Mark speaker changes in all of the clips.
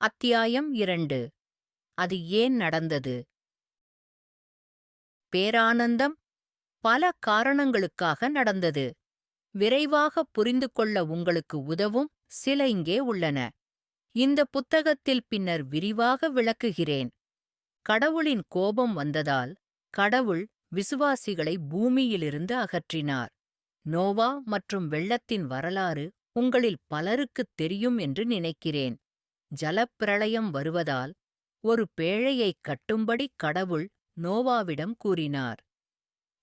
Speaker 1: அத்தியாயம் இரண்டு. அது ஏன் நடந்தது? பேரானந்தம் பல காரணங்களுக்காக நடந்தது. விரைவாக புரிந்து கொள்ள உங்களுக்கு உதவும் சில இங்கே உள்ளன. இந்த புத்தகத்தில் பின்னர் விரிவாக விளக்குகிறேன். கடவுளின் கோபம் வந்ததால் கடவுள் விசுவாசிகளை பூமியிலிருந்து அகற்றினார். நோவா மற்றும் வெள்ளத்தின் வரலாறு உங்களில் பலருக்குத் தெரியும் என்று நினைக்கிறேன். ஜலப்பிரளயம் வருவதால் ஒரு பேழையைக் கட்டும்படி கடவுள் நோவாவிடம் கூறினார்.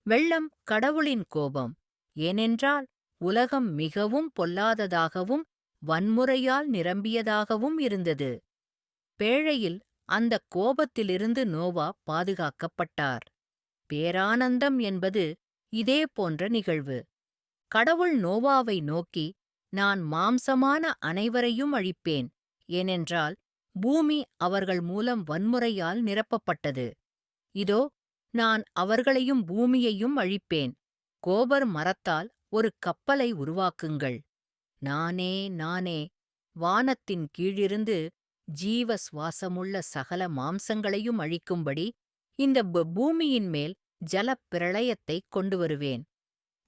Speaker 1: வெள்ளம் கடவுளின் கோபம். ஏனென்றால் உலகம் மிகவும் பொல்லாததாகவும் வன்முறையால் நிரம்பியதாகவும் இருந்தது. பேழையில் அந்தக் கோபத்திலிருந்து நோவா பாதுகாக்கப்பட்டார். பேரானந்தம் என்பது இதே போன்ற நிகழ்வு. கடவுள் நோவாவை நோக்கி நான் மாம்சமான அனைவரையும் அழிப்பேன். ஏனென்றால் பூமி அவர்கள் மூலம் வன்முறையால் நிரப்பப்பட்டது. இதோ நான் அவர்களையும் பூமியையும் அழிப்பேன். கோபர் மரத்தால் ஒரு கப்பலை உருவாக்குங்கள். நானே நானே. வானத்தின் கீழிருந்து ஜீவ சுவாசமுள்ள சகல மாம்சங்களையும் அழிக்கும்படி இந்த பூமியின் மேல் ஜலப் பிரளயத்தைக் கொண்டு வருவேன்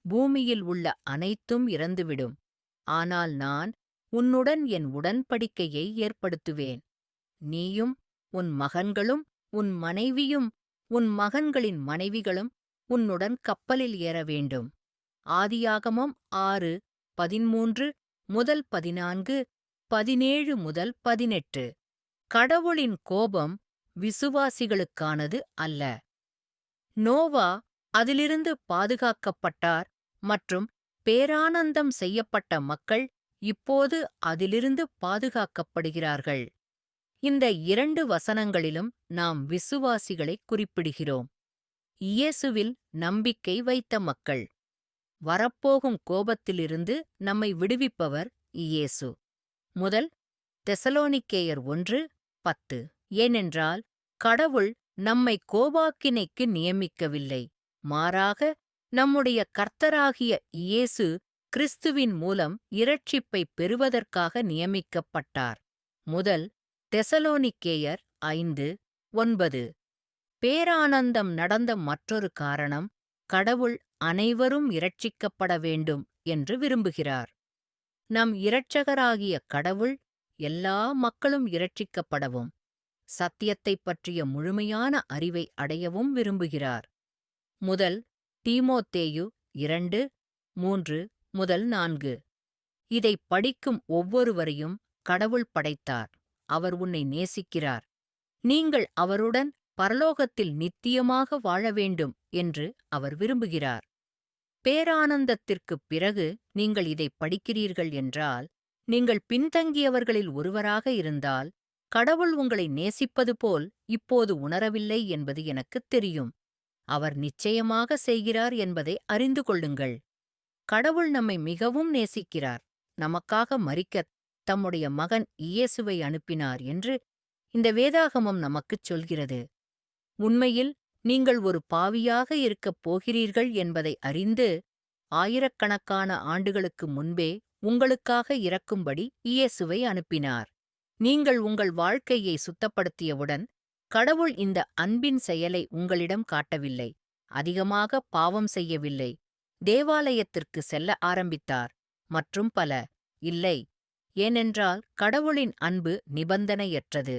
Speaker 1: பூமியில் உள்ள அனைத்தும் இறந்துவிடும். ஆனால் நான் உன்னுடன் என் உடன்படிக்கையை ஏற்படுத்துவேன். நீயும் உன் மகன்களும் உன் மனைவியும் உன் மகன்களின் மனைவிகளும் உன்னுடன் கப்பலில் ஏற வேண்டும். ஆதியாகமம் ஆறு பதிமூன்று முதல் பதினான்கு பதினேழு முதல் பதினெட்டு. கடவுளின் கோபம் விசுவாசிகளுக்கானது அல்ல. நோவா அதிலிருந்து பாதுகாக்கப்பட்டார் மற்றும் பேரானந்தம் செய்யப்பட்ட மக்கள் இப்போது அதிலிருந்து பாதுகாக்கப்படுகிறார்கள். இந்த இரண்டு வசனங்களிலும் நாம் விசுவாசிகளை குறிப்பிடுகிறோம். இயேசுவில் நம்பிக்கை வைத்த மக்கள். வரப்போகும் கோபத்திலிருந்து நம்மை விடுவிப்பவர் இயேசு. முதல் தெசலோனிக்கேயர் ஒன்று பத்து. ஏனென்றால் கடவுள் நம்மை கோபாக்கினைக்கு நியமிக்கவில்லை. மாறாக நம்முடைய கர்த்தராகிய இயேசு கிறிஸ்துவின் மூலம் இரட்சிப்பைப் பெறுவதற்காக நியமிக்கப்பட்டார். முதல் தெசலோனிக்கேயர் ஐந்து ஒன்பது. பேரானந்தம் நடந்த மற்றொரு காரணம் கடவுள் அனைவரும் இரட்சிக்கப்பட வேண்டும் என்று விரும்புகிறார். நம் இரட்சகராகிய கடவுள் எல்லா மக்களும் இரட்சிக்கப்படவும் சத்தியத்தைப் பற்றிய முழுமையான அறிவை அடையவும் விரும்புகிறார். முதல் தீமோத்தேயு இரண்டு மூன்று. முதல் நான்கு. இதை படிக்கும் ஒவ்வொருவரையும் கடவுள் படைத்தார். அவர் உன்னை நேசிக்கிறார். நீங்கள் அவருடன் பரலோகத்தில் நித்தியமாக வாழ வேண்டும் என்று அவர் விரும்புகிறார். பேரானந்தத்திற்குப் பிறகு நீங்கள் இதை படிக்கிறீர்கள் என்றால் நீங்கள் பின்தங்கியவர்களில் ஒருவராக இருந்தால் கடவுள் உங்களை நேசிப்பது போல் இப்போது உணரவில்லை என்பது எனக்குத் தெரியும். அவர் நிச்சயமாக செய்கிறார் என்பதை அறிந்து கொள்ளுங்கள். கடவுள் நம்மை மிகவும் நேசிக்கிறார். நமக்காக மறிக்க தம்முடைய மகன் இயேசுவை அனுப்பினார் என்று இந்த வேதாகமம் நமக்குச் சொல்கிறது. உண்மையில் நீங்கள் ஒரு பாவியாக இருக்கப் போகிறீர்கள் என்பதை அறிந்து ஆயிரக்கணக்கான ஆண்டுகளுக்கு முன்பே உங்களுக்காக இறக்கும்படி இயேசுவை அனுப்பினார். நீங்கள் உங்கள் வாழ்க்கையை சுத்தப்படுத்தியவுடன் கடவுள் இந்த அன்பின் செயலை உங்களிடம் காட்டவில்லை. அதிகமாக பாவம் செய்யவில்லை. தேவாலயத்திற்கு செல்ல ஆரம்பித்தார் மற்றும் பல இல்லை ஏனென்றால் கடவுளின் அன்பு நிபந்தனையற்றது.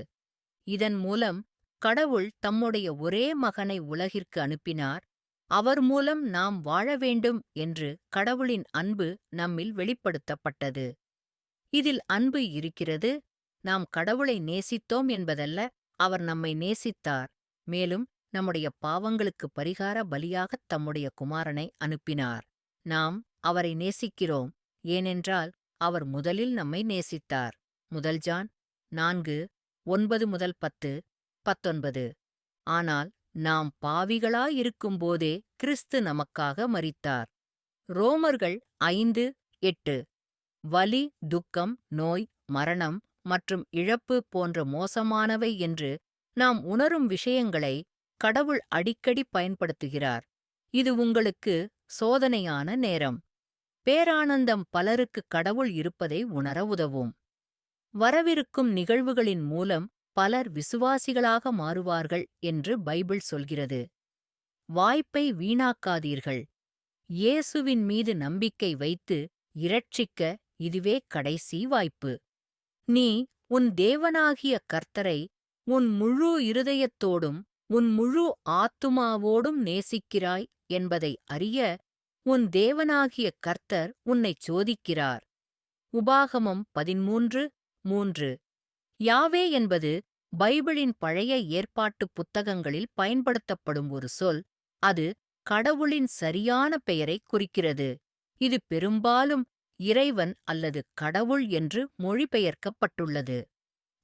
Speaker 1: இதன் மூலம் கடவுள் தம்முடைய ஒரே மகனை உலகிற்கு அனுப்பினார் அவர் மூலம் நாம் வாழ வேண்டும் என்று கடவுளின் அன்பு நம்மில் வெளிப்படுத்தப்பட்டது. இதில் அன்பு இருக்கிறது நாம் கடவுளை நேசித்தோம் என்பதல்ல அவர் நம்மை நேசித்தார் மேலும் நம்முடைய பாவங்களுக்கு பரிகார பலியாகத் தம்முடைய குமாரனை அனுப்பினார். நாம் அவரை நேசிக்கிறோம் ஏனென்றால் அவர் முதலில் நம்மை நேசித்தார். முதல் ஜான் நான்கு ஒன்பது முதல் பத்து பத்தொன்பது. ஆனால் நாம் பாவிகளாயிருக்கும்போதே கிறிஸ்து நமக்காக மறித்தார் ரோமர்கள் ஐந்து எட்டு. வலி துக்கம் நோய் மரணம் மற்றும் இழப்பு போன்ற மோசமானவை என்று நாம் உணரும் விஷயங்களை கடவுள் அடிக்கடி பயன்படுத்துகிறார். இது உங்களுக்கு சோதனையான நேரம். பேரானந்தம் பலருக்கு கடவுள் இருப்பதை உணர உதவும். வரவிருக்கும் நிகழ்வுகளின் மூலம் பலர் விசுவாசிகளாக மாறுவார்கள் என்று பைபிள் சொல்கிறது. வாய்ப்பை வீணாக்காதீர்கள். இயேசுவின் மீது நம்பிக்கை வைத்து இரட்சிக்க இதுவே கடைசி வாய்ப்பு. நீ உன் தேவனாகிய கர்த்தரை உன் முழு இருதயத்தோடும் உன் முழு ஆத்துமாவோடும் நேசிக்கிறாய் என்பதை அறிய உன் தேவனாகிய கர்த்தர் உன்னைச் சோதிக்கிறார். உபாகமம் பதிமூன்று மூன்று. யாவே என்பது பைபிளின் பழைய ஏற்பாட்டு புத்தகங்களில் பயன்படுத்தப்படும் ஒரு சொல். அது கடவுளின் சரியான பெயரை குறிக்கிறது. இது பெரும்பாலும் இறைவன் அல்லது கடவுள் என்று மொழிபெயர்க்கப்பட்டுள்ளது.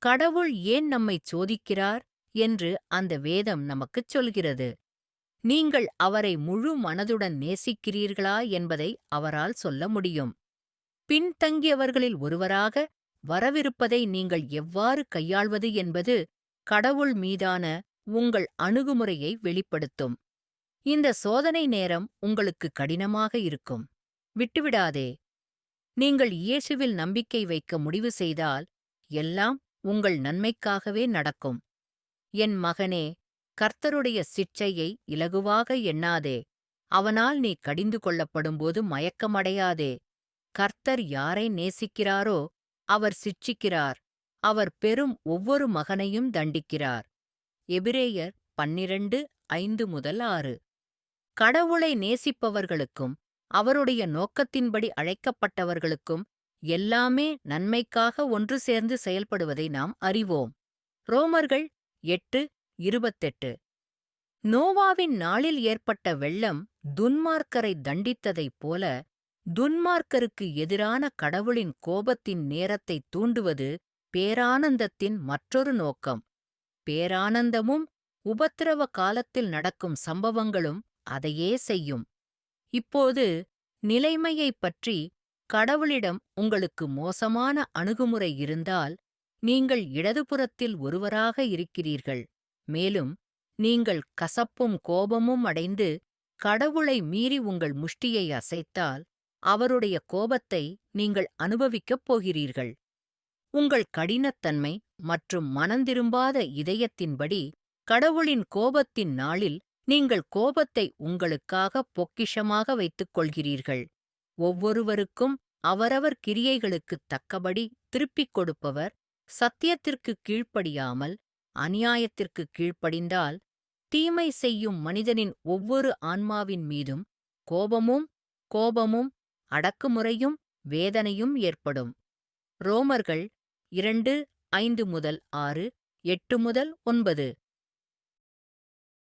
Speaker 1: கடவுள் ஏன் நம்மைச் சோதிக்கிறார்? என்று அந்த வேதம் நமக்குச் சொல்கிறது. நீங்கள் அவரை முழு மனதுடன் நேசிக்கிறீர்களா என்பதை அவரால் சொல்ல முடியும். பின்தங்கியவர்களில் ஒருவராக வரவிருப்பதை நீங்கள் எவ்வாறு கையாள்வது என்பது கடவுள் மீதான உங்கள் அணுகுமுறையை வெளிப்படுத்தும். இந்த சோதனை நேரம் உங்களுக்கு கடினமாக இருக்கும். விட்டுவிடாதே. நீங்கள் இயேசுவில் நம்பிக்கை வைக்க முடிவு செய்தால் எல்லாம் உங்கள் நன்மைக்காகவே நடக்கும். என் மகனே கர்த்தருடைய சிற்சையை இலகுவாக எண்ணாதே. அவனால் நீ கடிந்து கொள்ளப்படும்போது மயக்கமடையாதே. கர்த்தர் யாரை நேசிக்கிறாரோ அவர் சிட்சிக்கிறார். அவர் பெறும் ஒவ்வொரு மகனையும் தண்டிக்கிறார். எபிரேயர் பன்னிரண்டு ஐந்து முதல் ஆறு. கடவுளை நேசிப்பவர்களுக்கும் அவருடைய நோக்கத்தின்படி அழைக்கப்பட்டவர்களுக்கும் எல்லாமே நன்மைக்காக ஒன்று சேர்ந்து செயல்படுவதை நாம் அறிவோம். ரோமர்கள் எட்டு இருபத்தெட்டு. நோவாவின் நாளில் ஏற்பட்ட வெள்ளம் துன்மார்க்கரை தண்டித்ததைப் போல துன்மார்க்கருக்கு எதிரான கடவுளின் கோபத்தின் நேரத்தை தூண்டுவது பேரானந்தத்தின் மற்றொரு நோக்கம். பேரானந்தமும் உபத்திரவ காலத்தில் நடக்கும் சம்பவங்களும் அதையே செய்யும். இப்போது நிலைமையைப் பற்றி கடவுளிடம் உங்களுக்கு மோசமான அணுகுமுறை இருந்தால் நீங்கள் இடதுபுறத்தில் ஒருவராக இருக்கிறீர்கள். மேலும் நீங்கள் கசப்பும் கோபமும் அடைந்து கடவுளை மீறி உங்கள் முஷ்டியை அசைத்தால் அவருடைய கோபத்தை நீங்கள் அனுபவிக்கப் போகிறீர்கள். உங்கள் கடினத்தன்மை மற்றும் மனந்திரும்பாத இதயத்தின்படி கடவுளின் கோபத்தின் நாளில் நீங்கள் கோபத்தை உங்களுக்காக பொக்கிஷமாக வைத்துக் கொள்கிறீர்கள். ஒவ்வொருவருக்கும் அவரவர் கிரியைகளுக்குத் தக்கபடி திருப்பிக் கொடுப்பவர் சத்தியத்திற்கு கீழ்ப்படியாமல் அநியாயத்திற்கு கீழ்ப்படிந்தால் தீமை செய்யும் மனிதனின் ஒவ்வொரு ஆன்மாவின் மீதும் கோபமும் கோபமும் அடக்குமுறையும் வேதனையும் ஏற்படும். ரோமர்கள் இரண்டு ஐந்து முதல் ஆறு எட்டு முதல் ஒன்பது.